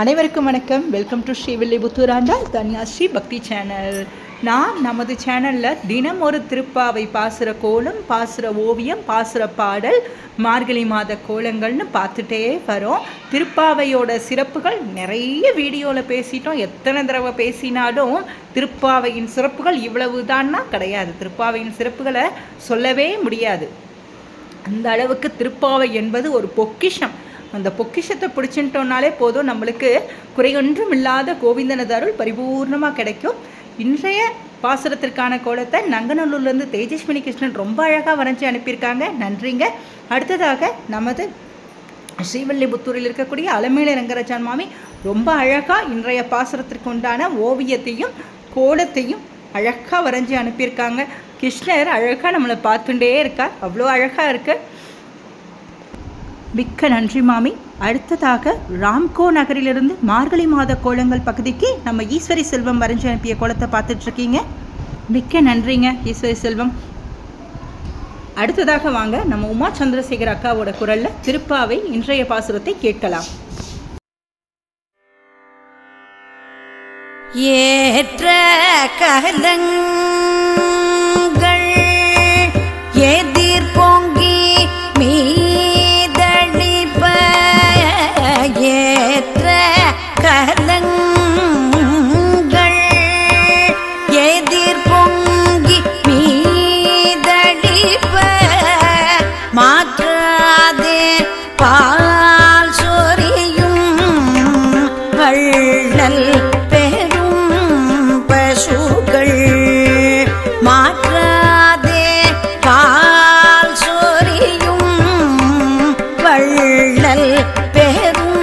அனைவருக்கும் வணக்கம். Welcome to ஸ்ரீவில்லிபுத்தூராண்டா Dhanyasri பக்தி சேனல் நான் நமது சேனலில் தினம் ஒரு திருப்பாவை பாசுர கோலம் பாசுர ஓவியம் பாசுர பாடல் மார்கழி மாத கோலங்கள்னு பார்த்துட்டே வரோம். திருப்பாவையோட சிறப்புகள் நிறைய வீடியோவில் பேசிட்டோம். எத்தனை தடவை பேசினாலும் திருப்பாவையின் சிறப்புகள் இவ்வளவு தான்னா கிடையாது. திருப்பாவையின் சிறப்புகளை சொல்லவே முடியாது. அந்த அளவுக்கு திருப்பாவை என்பது ஒரு பொக்கிஷம். அந்த பொக்கிஷத்தை பிடிச்சிட்டோம்னாலே போதும். நம்மளுக்கு குறையொன்றும் இல்லாத கோவிந்தனது அருள் பரிபூர்ணமாக கிடைக்கும். இன்றைய பாசுரத்திற்கான கோலத்தை நங்கநல்லூர்லேருந்து தேஜஸ்வினி கிருஷ்ணன் ரொம்ப அழகாக வரைஞ்சி அனுப்பியிருக்காங்க. நன்றிங்க. அடுத்ததாக நமது ஸ்ரீவல்லிபுத்தூரில் இருக்கக்கூடிய அலமேல ரங்கராஜன் மாமி ரொம்ப அழகாக இன்றைய பாசுரத்திற்கு உண்டான ஓவியத்தையும் கோலத்தையும் அழகாக வரைஞ்சி அனுப்பியிருக்காங்க. கிருஷ்ணர் அழகாக நம்மளை பார்த்துட்டே இருக்கார். அவ்வளோ அழகாக இருக்குது மிக்க நன்றி மாமி. அடுத்ததாக ராம்கோ நகரிலிருந்து மார்கழி மாத கோலங்கள் பகுதிக்கு நம்ம ஈஸ்வரி செல்வம் வரைஞ்சி அனுப்பிய கோலத்தை பார்த்துட்டு இருக்கீங்க மிக்க நன்றிங்க ஈஸ்வரி செல்வம். அடுத்ததாக வாங்க நம்ம உமா சந்திரசேகர் அக்காவோட குரல்ல திருப்பாவை இன்றைய பாசுரத்தை கேட்கலாம். ஏற்ற கலங் மாற்றாதே பால் சொரியும் வள்ளல் பெரும் பசுகள் மாற்றாதே பால் சொரியும் வள்ளல் பெரும்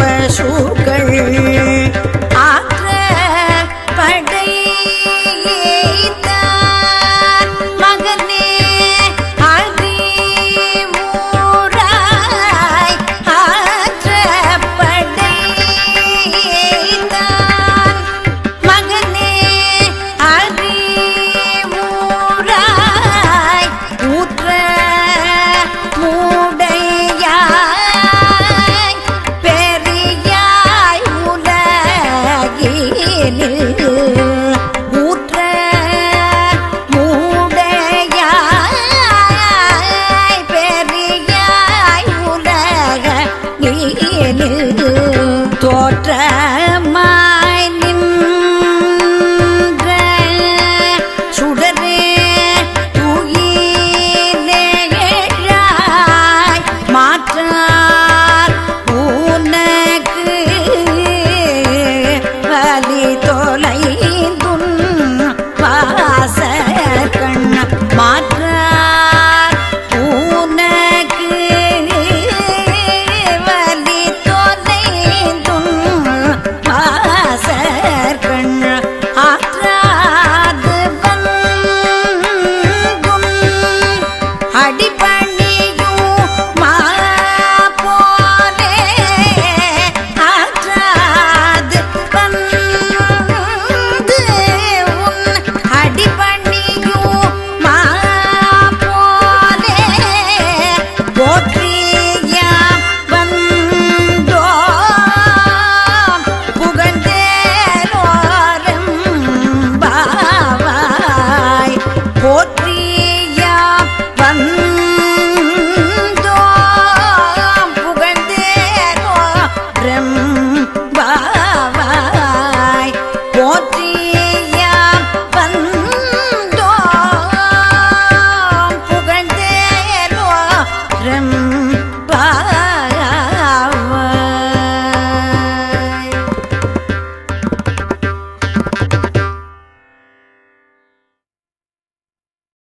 பசுகள் ஆற்ற படையே ಬಿಡುವುದು